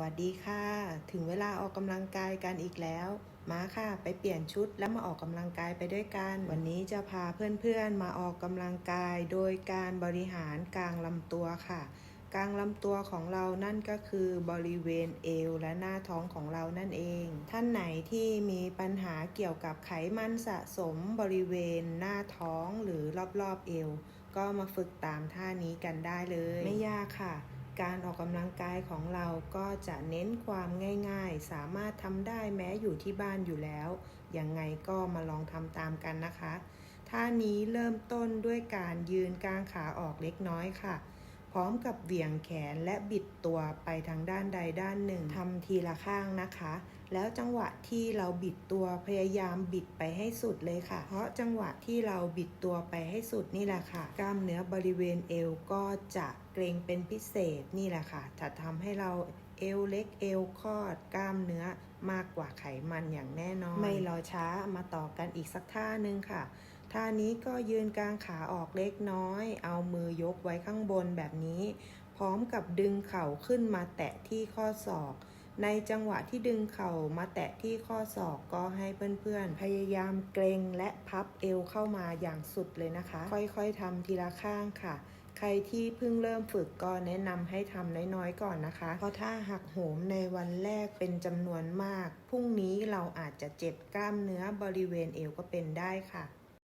วัสดีค่ะ ถึงเวลาออกกำลังกายกันอีกแล้ว มาค่ะ ไปเปลี่ยนชุดแล้วมาออกกำลังกายไปด้วยกัน วันนี้จะพาเพื่อนๆมาออกกำลังกาย โดยการบริหารกลางลำตัวค่ะ กลางลำตัวของเรานั่นก็คือบริเวณเอวและหน้าท้องของเรานั่นเอง ท่านไหนที่มีปัญหาเกี่ยวกับไขมันสะสมบริเวณหน้าท้องหรือรอบๆเอว ก็มาฝึกตามท่านี้กันได้เลย ไม่ยากค่ะ การออกกำลังกายของเราก็จะเน้นความง่าย ๆ สามารถทำได้แม้อยู่ที่บ้านอยู่แล้ว ยังไงก็มาลองทำตามกันนะคะ ท่านี้เริ่มต้นด้วยการยืนกลางขาออกเล็กน้อยค่ะ พร้อมกับเหวี่ยงแขนและบิดตัวไปทางด้านใดด้านหนึ่งทำทีละข้างนะคะ แล้วจังหวะที่เราบิดตัวพยายามบิดไปให้สุดเลยค่ะ เพราะจังหวะที่เราบิดตัวไปให้สุดนี่แหละค่ะ กล้ามเนื้อบริเวณเอวก็จะเกร็งเป็นพิเศษนี่แหละค่ะ จะทำให้เราเอวเล็กเอวคอดกล้ามเนื้อมากกว่าไขมันอย่างแน่นอน ไม่รอช้ามาต่อกันอีกสักท่าหนึ่งค่ะ ท่านี้ก็ยืนกลางขาออกเล็กน้อย เอามือยกไว้ข้างบนแบบนี้ พร้อมกับดึงเข่าขึ้นมาแตะที่ข้อศอก ในจังหวะที่ดึงเข่ามาแตะที่ข้อศอกก็ให้เพื่อนๆ พยายามเกรงและพับเอวเข้ามาอย่างสุดเลยนะคะ ค่อยๆทำทีละข้างค่ะใครที่เพิ่งเริ่มฝึกก็แนะนำให้ทำน้อยๆก่อนนะคะ เพราะถ้าหักโหมในวันแรกเป็นจำนวนมาก พรุ่งนี้เราอาจจะเจ็บกล้ามเนื้อบริเวณเอวก็เป็นได้ค่ะ